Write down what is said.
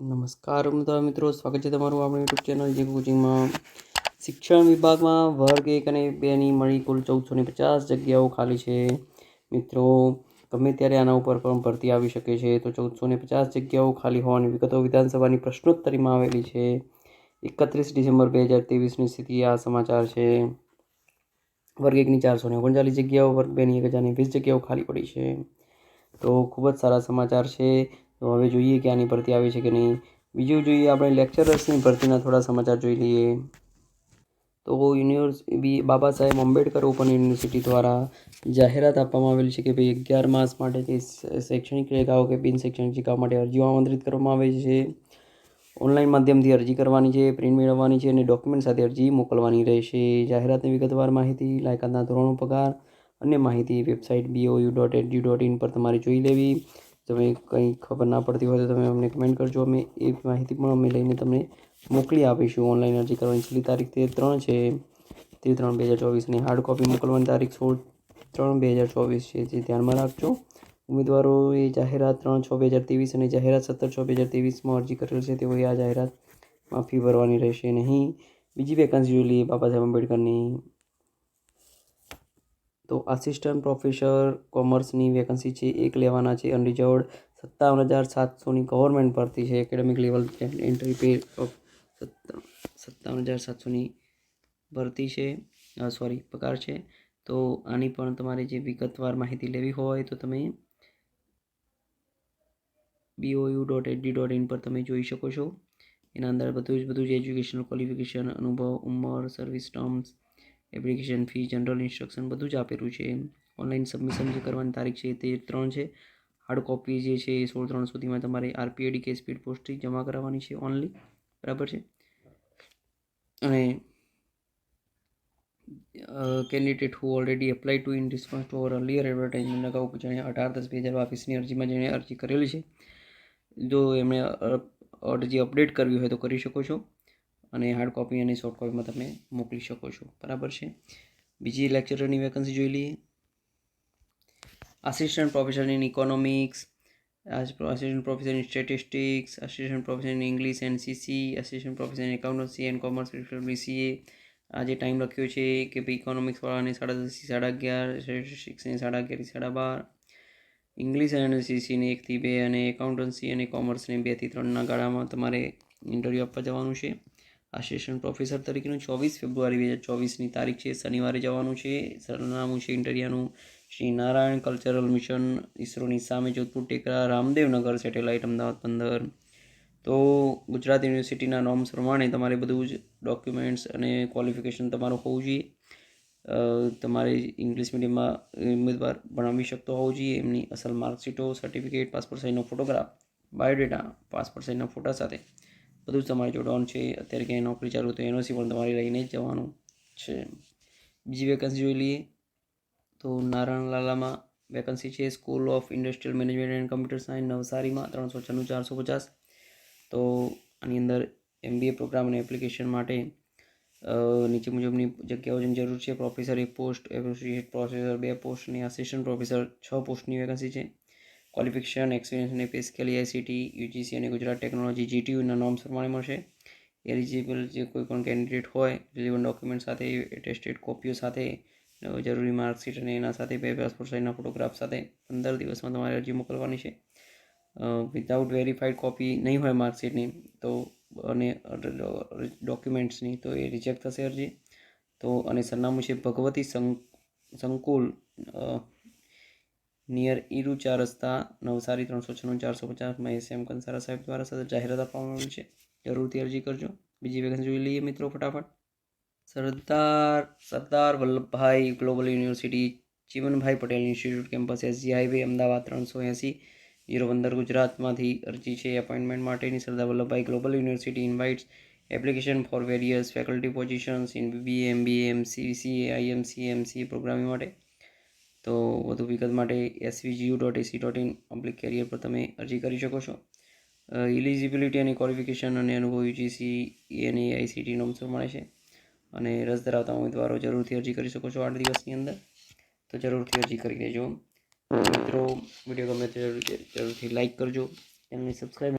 નમસ્કાર બધા મિત્રો, સ્વાગત છે તમારું આપણી યુટ્યુબ ચેનલ જે કોચિંગમાં શિક્ષણ વિભાગમાં વર્ગ એક અને બેની મળી કુલ ચૌદસો ને પચાસ જગ્યાઓ ખાલી છે. મિત્રો, ગમે ત્યારે આના ઉપર પણ ભરતી આવી શકે છે, તો ચૌદસો ને પચાસ જગ્યાઓ ખાલી હોવાની વિગતો વિધાનસભાની પ્રશ્નોત્તરીમાં આવેલી છે. એકત્રીસ ડિસેમ્બર બે હજાર ત્રેવીસની સ્થિતિ આ સમાચાર છે. વર્ગ એકની ચારસો ને ઓગણચાલીસ જગ્યાઓ, વર્ગ બેની એક હજારની વીસ જગ્યાઓ ખાલી પડી છે. તો ખૂબ જ સારા સમાચાર છે. તો હવે જોઈએ કે આની ભરતી આવી છે કે નહીં. બીજું જોઈએ આપણે લેક્ચરર્સની ભરતીના થોડા સમાચાર જોઈ લઈએ. તો યુનિવર્સ, બી, બાબા સાહેબ આંબેડકર ઓપન યુનિવર્સિટી દ્વારા જાહેરાત આપવામાં આવેલી છે કે ભાઈ અગિયાર માસ માટે જે શૈક્ષણિક રેખાઓ કે બિન શૈક્ષણિક રેખાઓ માટે અરજીઓ આમંત્રિત કરવામાં આવે છે. ઓનલાઈન માધ્યમથી અરજી કરવાની છે, પ્રિન્ટ મેળવવાની છે અને ડોક્યુમેન્ટ સાથે અરજી મોકલવાની રહેશે. જાહેરાતની વિગતવાર માહિતી, લાયકાતના ધોરણો પગાર અન્ય માહિતી website BOU dot edu dot in પર તમારે જોઈ લેવી. તમે કંઈ ખબર ના પડતી હોય તો તમે અમને કમેન્ટ કરજો. અમે એ માહિતી પણ અમે લઈને તમને મોકલી આપીશું. ઓનલાઈન અરજી કરવાની છેલ્લી તારીખ તે ત્રણ છે. તે ત્રણ બે હજાર ચોવીસની હાર્ડ કોપી મોકલવાની તારીખ સોળ ત્રણ બે હજાર ચોવીસ છે. જે ધ્યાનમાં રાખજો. ઉમેદવારોએ જાહેરાત ત્રણ છ બે હજાર ત્રેવીસ અને જાહેરાત સત્તર છ બે હજાર ત્રેવીસમાં અરજી કરેલ છે. તેઓએ આ જાહેરાતમાં ફી ભરવાની રહેશે નહીં. બીજી વેકન્સી જોઈ લઈએ બાબા સાહેબ આંબેડકરની તો આસિસ્ટન્ટ પ્રોફેસર કોમર્સની વેકન્સી છે, એક લેવાના છે. અનરિઝર્વડ સત્તાવન હજાર સાતસોની ગવર્મેન્ટ ભરતી છે. Academic level entry pay of સત્તાવન હજાર સાતસોની ભરતી છે. સોરી પગાર છે. તો આની પણ તમારે જે વિગતવાર માહિતી લેવી હોય તો તમે BOU dot edu dot in પર તમે જોઈ શકો છો. એના અંદર બધું જ બધું જ એજ્યુકેશનલ ક્વોલિફિકેશન અનુભવ, ઉંમર service terms application, fee, general instruction બધું જ આપેલું છે. ઓનલાઈન સબમિશન જે કરવાની તારીખ છે તે ત્રણ છે. હાર્ડ કોપી જે છે એ સોળ ત્રણ સુધીમાં તમારે આરપીએડી કે સ્પીડ પોસ્ટથી જમા કરાવવાની છે ઓનલી. બરાબર છે? અને candidate who already apply to in response to our earlier advertisement અગાઉ જેણે અઢાર દસ બે હજાર બાવીસની અરજીમાં જેણે અરજી કરેલી છે. જો એમણે અરજી અપડેટ કરવી હોય તો કરી શકો છો. અને હાર્ડ કોપી અને સોફ્ટ કોપીમાં તમે મોકલી શકો છો. બરાબર છે? બીજી લેક્ચરરની વેકન્સી જોઈ લઈએ. Assistant professor in economics assistant professor in statistics assistant professor in English and CC assistant professor in accountancy and commerce BCA આ જે ટાઈમ લખ્યો છે કે ભાઈ ઇકોનોમિક્સવાળાને સાડા દસથી સાડા અગિયાર સ્ટેટિસ્ટિક્સની સાડા અગિયારથી સાડા બાર ઇંગ્લિશ અને સીસીને એકથી બે, અને એકાઉન્ટન્સી અને કોમર્સને બેથી ત્રણના ગાળામાં તમારે ઇન્ટરવ્યૂ આપવા જવાનું છે. આસિસ્ટન્ટ પ્રોફેસર તરીકેનું ચોવીસ ફેબ્રુઆરી બે હજાર ચોવીસની તારીખ છે. શનિવારે જવાનું છે. સરનામું છે ઇન્ટરિયાનું. શ્રી નારાયણ કલ્ચરલ મિશન ઇસરોની સામે જોધપુર ટેકરા રામદેવનગર સેટેલાઇટ અમદાવાદ પંદર તો ગુજરાત યુનિવર્સિટીના નોર્મ્સ પ્રમાણે તમારે બધું જ ડોક્યુમેન્ટ્સ અને ક્વોલિફિકેશન તમારું હોવું જોઈએ. તમારે ઇંગ્લિશ મીડિયમમાં ઉમેદવાર ભણાવી શકતો હોવો જોઈએ. એમની અસલ માર્કશીટો, સર્ટિફિકેટ, પાસપોર્ટ સાઇઝનો ફોટોગ્રાફ, બાયોડેટા, પાસપોર્ટ સાઇઝના ફોટા સાથે. બધું જ તમારે જોડવાનું છે. અત્યારે ક્યાંય નોકરી ચાલુ તો એનઓસી પણ તમારે લઈને જ જવાનું છે. બીજી વેકન્સી જોઈ લઈએ તો નારણલાલામાં વેકન્સી છે. School of industrial management and computer science નવસારીમાં ત્રણસો છન્નું ચારસો પચાસ. તો આની અંદર એમબીએ પ્રોગ્રામ અને એપ્લિકેશન માટે નીચે મુજબની જગ્યાઓની જરૂર છે. પ્રોફેસર એક પોસ્ટ એસોસિએટ પ્રોફેસર બે પોસ્ટ અને આસિસ્ટન્ટ પ્રોફેસર છ પોસ્ટની વેકન્સી છે. ક્વોલિફિકેશન એક્સપિરિયન્સ અને પે સ્કેલ એઆઈસીટી યુજીસી અને ગુજરાત ટેકનોલોજી જીટીયુના નોર્મ્સ પ્રમાણે મળશે. એલિજિબલ જે કોઈ પણ કેન્ડિડેટ હોય રિલેવન્ટ ડોક્યુમેન્ટ સાથે એટેસ્ટેડ કોપીઓ સાથે, જરૂરી માર્કશીટ અને એના સાથે, બે પાસપોર્ટ સાઇઝના ફોટોગ્રાફ સાથે પંદર દિવસમાં તમારે અરજી મોકલવાની છે. વિધાઉટ વેરીફાઈડ કોપી નહીં હોય માર્કશીટની તો અને ડોક્યુમેન્ટ્સની તો એ રિજેક્ટ થશે અરજી. તો અને સરનામું છે ભગવતી સંકુલ નિયર ઇરુચા રસ્તા નવસારી ત્રણસો છન્નું ચારસો પચાસ મહેશ એમ કંસારા સાહેબ દ્વારા સતત જાહેરાત આપવામાં આવી છે. જરૂરથી અરજી કરજો. બીજી વેકન્સી જોઈ લઈએ મિત્રો ફટાફટ. Sardar Sardar Vallabhbhai global university Jivanbhai Patel institute campus, SG highway Ahmedabad ત્રણસો એંસી જીરો પંદર ગુજરાતમાંથી અરજી છે. એપોઇન્ટમેન્ટ માટેની Sardar Vallabhbhai global university invites application for various faculty positions in BBA MBA MCCA IMC MC programming માટે. તો વધુ વિગત માટે SVGU dot AC dot in public career પર તમે અરજી કરી શકો છો. ઇલિજિબિલિટી અને ક્વોલિફિકેશન અને અનુભવ યુજીસી અને આઈસીટી નોમ્સ મળે છે. અને રસ ધરાવતા ઉમેદવારો જરૂરથી અરજી કરી શકો છો આઠ દિવસની અંદર. તો જરૂરથી અરજી કરી લેજો. મિત્રો, વીડિયો ગમે તો જરૂરથી લાઇક કરજો. એમને સબસ્ક્રાઈબ